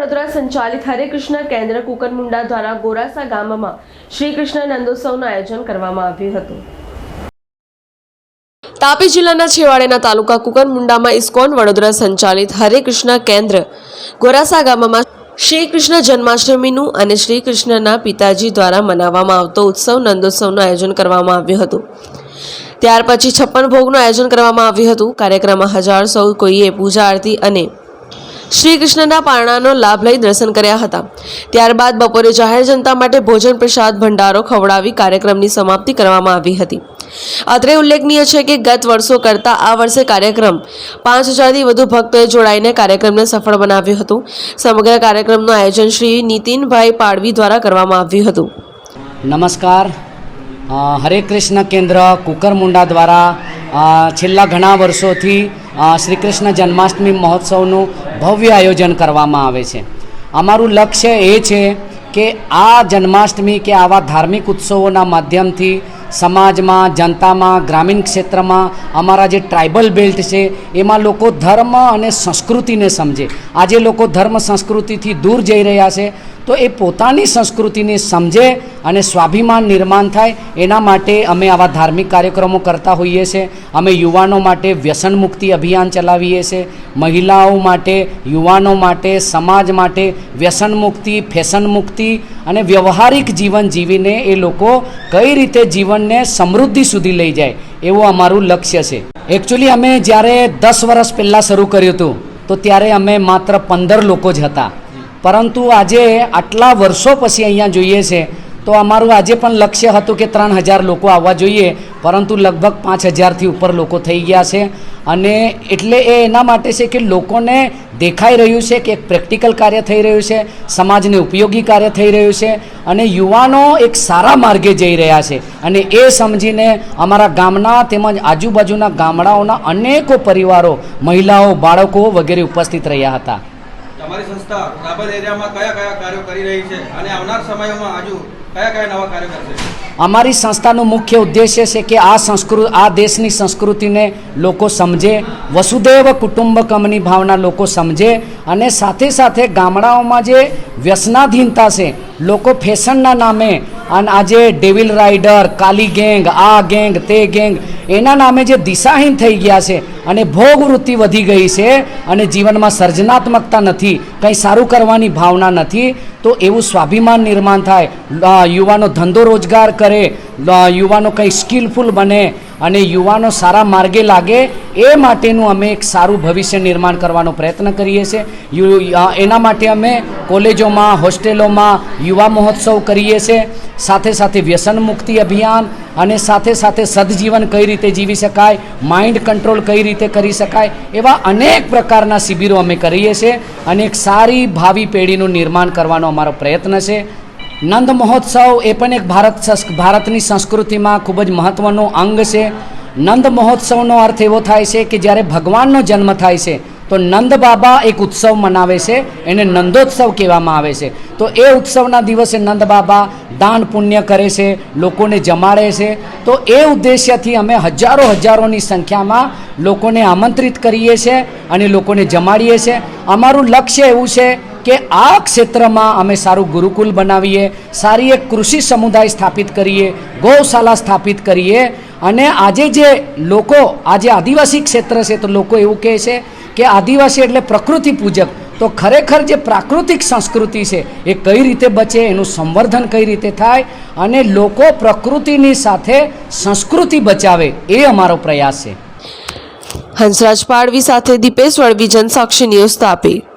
સંચાલિત હરે કૃષ્ણ કેન્દ્ર કુકરમુંડા દ્વારા ગોરાસા ગામમાં શ્રી કૃષ્ણ નંદોત્સવનું આયોજન કરવામાં આવ્યું હતું. તાપી જિલ્લાના છેવાડેના તાલુકા કુકરમુંડામાં ઇસ્કોન વડોદરા સંચાલિત હરે કૃષ્ણ કેન્દ્ર ગોરાસા ગામમાં શ્રી કૃષ્ણ જન્માષ્ટમીનું અને શ્રી કૃષ્ણના પિતાજી દ્વારા મનાવવામાં આવતો ઉત્સવ નંદોત્સવનું આયોજન કરવામાં આવ્યું હતું. ત્યાર પછી છપ્પન ભોગનું આયોજન કરવામાં આવ્યું હતું. કાર્યક્રમમાં હજાર સૌ કોઈએ પૂજા આરતી અને શ્રી કૃષ્ણના પારણાનો લાભ લઈ દર્શન કર્યા હતા. ત્યારબાદ બપોરે જાહેર જનતા માટે ભોજન પ્રસાદ ભંડારો ખવડાવી કાર્યક્રમની સમાપ્તિ કરવામાં આવી હતી. અત્રે ઉલ્લેખનીય છે કે ગત વર્ષો કરતાં આ વર્ષે કાર્યક્રમ પાંચ હજારથી વધુ ભક્તોએ જોડાઈને કાર્યક્રમને સફળ બનાવ્યું હતું. સમગ્ર કાર્યક્રમનું આયોજન શ્રી નીતિનભાઈ પાડવી દ્વારા કરવામાં આવ્યું હતું. નમસ્કાર. હરે કૃષ્ણ કેન્દ્ર કુકરમુંડા દ્વારા છેલ્લા ઘણા વર્ષોથી શ્રી કૃષ્ણ જન્માષ્ટમી મહોત્સવનું ભવ્ય આયોજન કરવામાં આવે છે. અમારું લક્ષ્ય એ છે કે આ જન્માષ્ટમી કે આવા ધાર્મિક ઉત્સવોના માધ્યમથી સમાજમાં, જનતામાં, ગ્રામીણ ક્ષેત્રમાં અમારા જે ટ્રાઇબલ બેલ્ટ છે, એમાં લોકો ધર્મ અને સંસ્કૃતિને સમજે. આજે લોકો ધર્મ સંસ્કૃતિથી દૂર જઈ રહ્યા છે, તો એ પોતાની સંસ્કૃતિને સમજે અને સ્વાભિમાન નિર્માણ થાય. એના માટે અમે આવા ધાર્મિક કાર્યક્રમો કરતા હોઈએ છીએ અમે યુવાનો માટે વ્યસન મુક્તિ અભિયાન ચલાવીએ છીએ મહિલાઓ માટે, યુવાનો માટે, સમાજ માટે વ્યસન મુક્તિ, ફેશન મુક્તિ અને વ્યવહારિક જીવન જીવીને એ લોકો કઈ રીતે જીવનને સમૃદ્ધિ સુધી લઈ જાય એવું અમારું લક્ષ્ય છે. એકચ્યુઅલી અમે જ્યારે દસ વર્ષ પહેલાં શરૂ કર્યું હતું તો ત્યારે અમે માત્ર પંદર લોકો જ હતા. પરંતુ આજે આટલા વર્ષો પછી અહીંયા જોઈએ છે તો અમારું આજે પણ લક્ષ્ય હતું કે ત્રણ હજાર લોકો આવવા જોઈએ, પરંતુ લગભગ પાંચ હજારથી ઉપર લોકો થઈ ગયા છે. અને એટલે એ એના માટે છે કે લોકોને દેખાઈ રહ્યું છે કે એક પ્રેક્ટિકલ કાર્ય થઈ રહ્યું છે, સમાજને ઉપયોગી કાર્ય થઈ રહ્યું છે, અને યુવાનો એક સારા માર્ગે જઈ રહ્યા છે. અને એ સમજીને અમારા ગામના તેમજ આજુબાજુના ગામડાઓના અનેકો પરિવારો, મહિલાઓ, બાળકો વગેરે ઉપસ્થિત રહ્યા હતા. તમારી સંસ્થા રાબર એરિયામાં કયા કયા કાર્યો કરી રહી છે અને આવનાર સમયમાં હજુ કયા કયા નવા કાર્યો કરશે? અમારી સંસ્થાનો મુખ્ય ઉદ્દેશ્ય છે કે આ સંસ્કૃત આ દેશની સંસ્કૃતિને લોકો સમજે, વસુદેવ કુટુંબકમની ભાવના લોકો સમજે અને સાથે સાથે ગામડાઓમાં જે વ્યસનાધીનતા છે, લોકો ફેશનના નામે અને આજે ડેવિલ રાઇડર કાલી ગેંગ, આ ગેંગ, તે ગેંગ, એના નામે જે દિશાહીન થઈ ગયા છે અને ભોગવૃત્તિ વધી ગઈ છે અને જીવનમાં સર્જનાત્મકતા નથી, કંઈ સારું કરવાની ભાવના નથી, તો એવું સ્વાભિમાન નિર્માણ થાય. યુવાનો ધંધો રોજગાર કરે યુવાનો કંઈ સ્કિલફુલ બને અને યુવાનો સારા માર્ગે લાગે, એ માટેનું અમે એક સારું ભવિષ્ય નિર્માણ કરવાનો પ્રયત્ન કરીએ છીએ. એના માટે અમે કોલેજોમાં, હોસ્ટેલોમાં યુવા મહોત્સવ કરીએ છીએ. સાથે સાથે વ્યસન મુક્તિ અભિયાન અને સાથે સાથે સદજીવન કઈ રીતે જીવી શકાય માઇન્ડ કંટ્રોલ કઈ રીતે કરી શકાય, એવા અનેક પ્રકારના શિબિરો અમે કરીએ છીએ અને એક સારી ભાવિ પેઢીનું નિર્માણ કરવાનો અમારો પ્રયત્ન છે. નંદ મહોત્સવ એ પણ એક ભારત ભારતની સંસ્કૃતિમાં ખૂબ જ મહત્ત્વનો અંગ છે. નંદ મહોત્સવનો અર્થ એવો થાય છે કે જ્યારે ભગવાનનો જન્મ થાય છે તો નંદ બાબા એક ઉત્સવ મનાવે છે, એને નંદોત્સવ કહેવામાં આવે છે. તો એ ઉત્સવના દિવસે નંદ બાબા દાન પુણ્ય કરે છે, લોકોને જમાડે છે. તો એ ઉદ્દેશ્યથી અમે હજારો હજારોની સંખ્યામાં લોકોને આમંત્રિત કરીએ છીએ અને લોકોને જમાડીએ છીએ અમારું લક્ષ્ય એવું છે કે આ ક્ષેત્રમાં અમે સારું ગુરુકુલ બનાવીએ, સારી એક કૃષિ સમુદાય સ્થાપિત કરીએ, ગૌશાલા સ્થાપિત કરીએ અને આજે જે લોકો, આજે આદિવાસી ક્ષેત્ર છે, તો લોકો એવું કહે છે કે આદિવાસી એટલે પ્રકૃતિ પૂજક. તો ખરેખર જે પ્રાકૃતિક સંસ્કૃતિ છે, એ કઈ રીતે બચે, એનું સંવર્ધન કઈ રીતે થાય, અને લોકો પ્રકૃતિની સાથે સંસ્કૃતિ બચાવે, એ અમારો પ્રયાસ છે. હંસરાજ પાડવી સાથે દીપેશ વળવી જનસાક્ષી ન્યૂઝ તાપી.